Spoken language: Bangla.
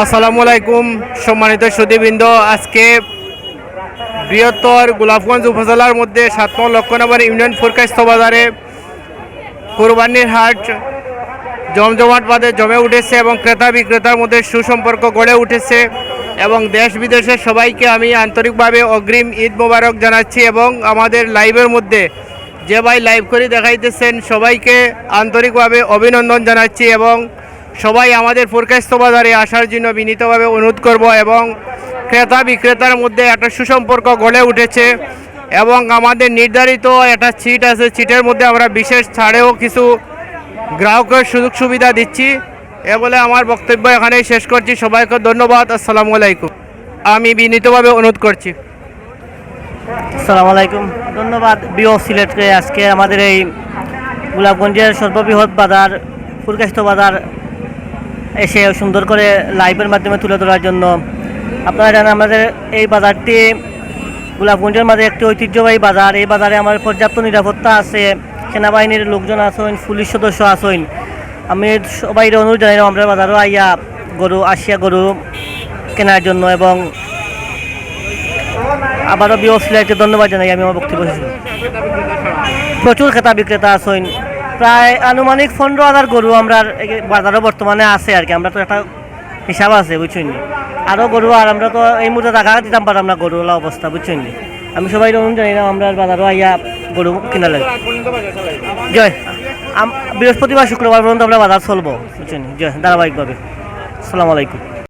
আসসালামু আলাইকুম সম্মানিত সুদীবৃন্দ। আজকে বৃহত্তর গোলাপগঞ্জ উপজেলার মধ্যে সাত লক্ষণাবার ইউনিয়ন ফোরকাস্ত বাজারে কোরবানির হাট জমজমাট বাদে জমে উঠেছে এবং ক্রেতা বিক্রেতার মধ্যে সুসম্পর্ক গড়ে উঠেছে এবং দেশ বিদেশের সবাইকে আমি আন্তরিকভাবে অগ্রিম ঈদ মোবারক জানাচ্ছি এবং আমাদের লাইভের মধ্যে যে ভাই লাইভ করে দেখাইতেছেন সবাইকে আন্তরিকভাবে অভিনন্দন জানাচ্ছি এবং সবাই আমাদের ফুরকাস্ত বাজারে আসার জন্য বিনীতভাবে অনুরোধ করব এবং ক্রেতা বিক্রেতার মধ্যে একটা সুসম্পর্ক গড়ে উঠেছে এবং আমাদের নির্ধারিত একটা সিট আছে সিটের মধ্যে আমরা বিশেষ ছাড়েও কিছু গ্রাহকের সুযোগ সুবিধা দিচ্ছি। এ বলে আমার বক্তব্য এখানেই শেষ করছি। সবাইকে ধন্যবাদ। আসসালামু আলাইকুম। আমি বিনীতভাবে অনুরোধ করছি। আসসালামু আলাইকুম। ধন্যবাদ বিও সিলেটকে। আজকে আমাদের এই গোলাপগঞ্জের সর্ববৃহৎ বাজার ফুলকাস্ত বাজার এসে সুন্দর করে লাইভের মাধ্যমে তুলে ধরার জন্য। আপনারা জানেন আমাদের এই বাজারটি গোলাপগঞ্জের মাঝে একটি ঐতিহ্যবাহী বাজার। এই বাজারে আমার পর্যাপ্ত নিরাপত্তা আছে, সেনাবাহিনীর লোকজন আছেন, পুলিশ সদস্য আছেন। আমি সবাই অনুরোধ জানাই আমরা বাজারও আইয়া গরু, আসিয়া গরু কেনার জন্য এবং আবারও বিও সিলাইকে ধন্যবাদ জানাই, আমি আমার বক্তব্য প্রচুর ক্রেতা বিক্রেতা আছেন। প্রায় আনুমানিক পনেরো হাজার গরু আমরা বাজারে বর্তমানে আছে আর কি আমরা তো একটা হিসাব আছে, বুঝছেন? আরও গরু আর আমরা তো এই মুহূর্তে টাকা দিতাম পারলাম না গরুওয়ালা অবস্থা, বুঝছেন? আমি সবাই অনুরোধ জানি না আমরা বাজারও আইয়া গরু কিনা লাগে জয় বৃহস্পতিবার, শুক্রবার পর্যন্ত আমরা বাজার চলবো, বুঝছেন? জয়, ধারাবাহিকভাবে আসসালামু আলাইকুম